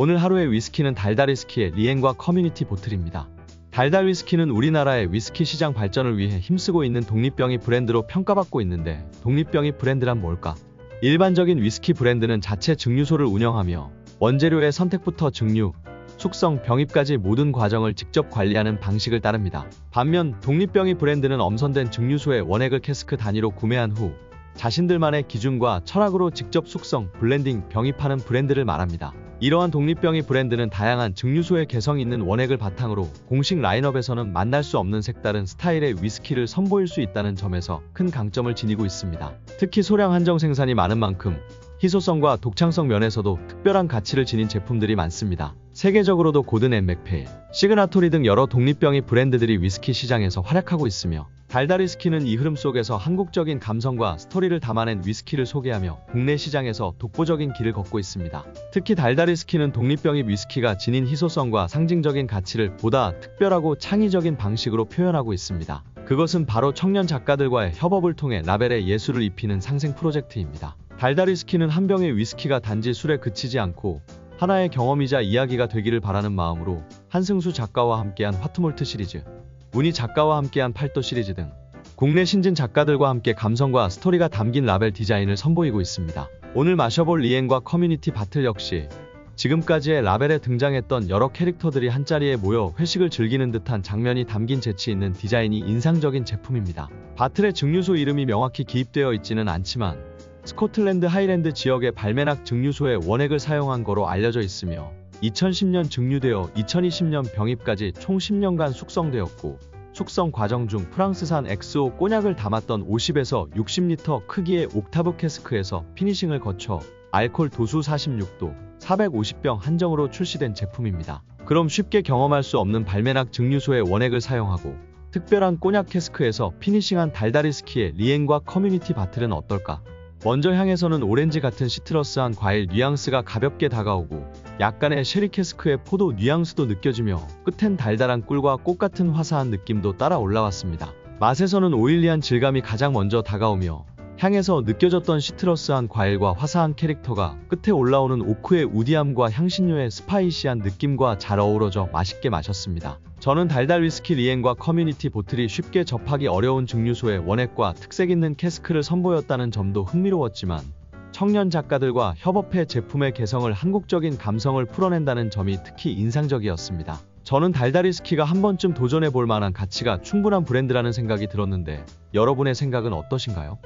오늘 하루의 위스키는 달달 위스키의 리엔과 커뮤니티 보틀입니다. 달달 위스키는 우리나라의 위스키 시장 발전을 위해 힘쓰고 있는 독립병이 브랜드로 평가받고 있는데 독립병이 브랜드란 뭘까? 일반적인 위스키 브랜드는 자체 증류소를 운영하며 원재료의 선택부터 증류, 숙성, 병입까지 모든 과정을 직접 관리하는 방식을 따릅니다. 반면 독립병이 브랜드는 엄선된 증류소의 원액을 캐스크 단위로 구매한 후 자신들만의 기준과 철학으로 직접 숙성, 블렌딩, 병입하는 브랜드를 말합니다. 이러한 독립병이 브랜드는 다양한 증류소의 개성 있는 원액을 바탕으로 공식 라인업에서는 만날 수 없는 색다른 스타일의 위스키를 선보일 수 있다는 점에서 큰 강점을 지니고 있습니다. 특히 소량 한정 생산이 많은 만큼 희소성과 독창성 면에서도 특별한 가치를 지닌 제품들이 많습니다. 세계적으로도 고든 앤 맥페일, 시그나토리 등 여러 독립병이 브랜드들이 위스키 시장에서 활약하고 있으며 달달 위스키는 이 흐름 속에서 한국적인 감성과 스토리를 담아낸 위스키를 소개하며 국내 시장에서 독보적인 길을 걷고 있습니다. 특히 달달 위스키는 독립병이 위스키가 지닌 희소성과 상징적인 가치를 보다 특별하고 창의적인 방식으로 표현하고 있습니다. 그것은 바로 청년 작가들과의 협업을 통해 라벨에 예술을 입히는 상생 프로젝트입니다. 달달 위스키는 한 병의 위스키가 단지 술에 그치지 않고 하나의 경험이자 이야기가 되기를 바라는 마음으로 한승수 작가와 함께한 화투몰트 시리즈, 문희 작가와 함께한 팔도 시리즈 등 국내 신진 작가들과 함께 감성과 스토리가 담긴 라벨 디자인을 선보이고 있습니다. 오늘 마셔볼 리엔과 커뮤니티 바틀 역시 지금까지의 라벨에 등장했던 여러 캐릭터들이 한자리에 모여 회식을 즐기는 듯한 장면이 담긴 재치 있는 디자인이 인상적인 제품입니다. 바틀의 증류소 이름이 명확히 기입되어 있지는 않지만 스코틀랜드 하이랜드 지역의 발매낙 증류소의 원액을 사용한 거로 알려져 있으며 2010년 증류되어 2020년 병입까지 총 10년간 숙성되었고 숙성 과정 중 프랑스산 엑스오 꼬냑을 담았던 50에서 60리터 크기의 옥타브 캐스크에서 피니싱을 거쳐 알콜 도수 46도 450병 한정으로 출시된 제품입니다. 그럼 쉽게 경험할 수 없는 발매낙 증류소의 원액을 사용하고 특별한 꼬냑 캐스크에서 피니싱한 달달이 스키의 리엔과 커뮤니티 바틀은 어떨까? 먼저 향에서는 오렌지 같은 시트러스한 과일 뉘앙스가 가볍게 다가오고 약간의 쉐리 캐스크의 포도 뉘앙스도 느껴지며 끝엔 달달한 꿀과 꽃 같은 화사한 느낌도 따라 올라왔습니다. 맛에서는 오일리한 질감이 가장 먼저 다가오며 향에서 느껴졌던 시트러스한 과일과 화사한 캐릭터가 끝에 올라오는 오크의 우디함과 향신료의 스파이시한 느낌과 잘 어우러져 맛있게 마셨습니다. 저는 달달 위스키 리엔과 커뮤니티 보틀이 쉽게 접하기 어려운 증류소의 원액과 특색 있는 캐스크를 선보였다는 점도 흥미로웠지만 청년 작가들과 협업해 제품의 개성을 한국적인 감성을 풀어낸다는 점이 특히 인상적이었습니다. 저는 달달이 스키가 한 번쯤 도전해 볼 만한 가치가 충분한 브랜드라는 생각이 들었는데 여러분의 생각은 어떠신가요?